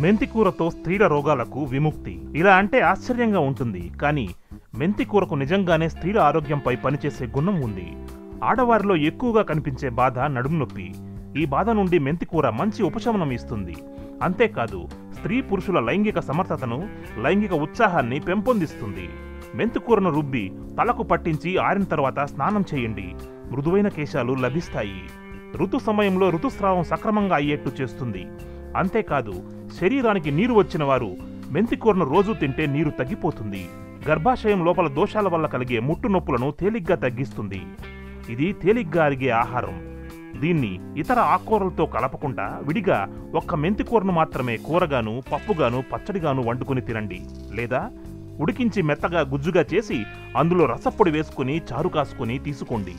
మెంతికూరతో స్త్రీల రోగాలకు విముక్తి. ఇలా అంటే ఆశ్చర్యంగా ఉంటుంది. కానీ మెంతికూరకు నిజంగానే స్త్రీల ఆరోగ్యంపై పనిచేసే గుణం ఉంది. ఆడవారిలో ఎక్కువగా కనిపించే బాధ నడుము నొప్పి. ఈ బాధ నుండి మెంతికూర మంచి ఉపశమనం ఇస్తుంది. అంతేకాదు స్త్రీ పురుషుల లైంగిక సమర్థతను లైంగిక ఉత్సాహాన్ని పెంపొందిస్తుంది. మెంతికూరను రుబ్బి తలకు పట్టించి ఆరిన తర్వాత స్నానం చేయండి. మృదువైన కేశాలు లభిస్తాయి. ఋతు సమయంలో ఋతుస్రావం సక్రమంగా అయ్యేట్టు చేస్తుంది. అంతేకాదు శరీరానికి నీరు వచ్చిన వారు మెంతికూరను రోజు తింటే నీరు తగ్గిపోతుంది. గర్భాశయం లోపల దోషాల వల్ల కలిగే ముట్టు నొప్పులను తేలిగ్గా తగ్గిస్తుంది. ఇది తేలిగ్గా అరిగే ఆహారం. దీన్ని ఇతర ఆకుకూరలతో కలపకుండా విడిగా ఒక్క మెంతికూరను మాత్రమే కూరగాను పప్పుగాను పచ్చడిగాను వండుకుని తినండి. లేదా ఉడికించి మెత్తగా గుజ్జుగా చేసి అందులో రసప్పొడి వేసుకుని చారు కాసుకుని తీసుకోండి.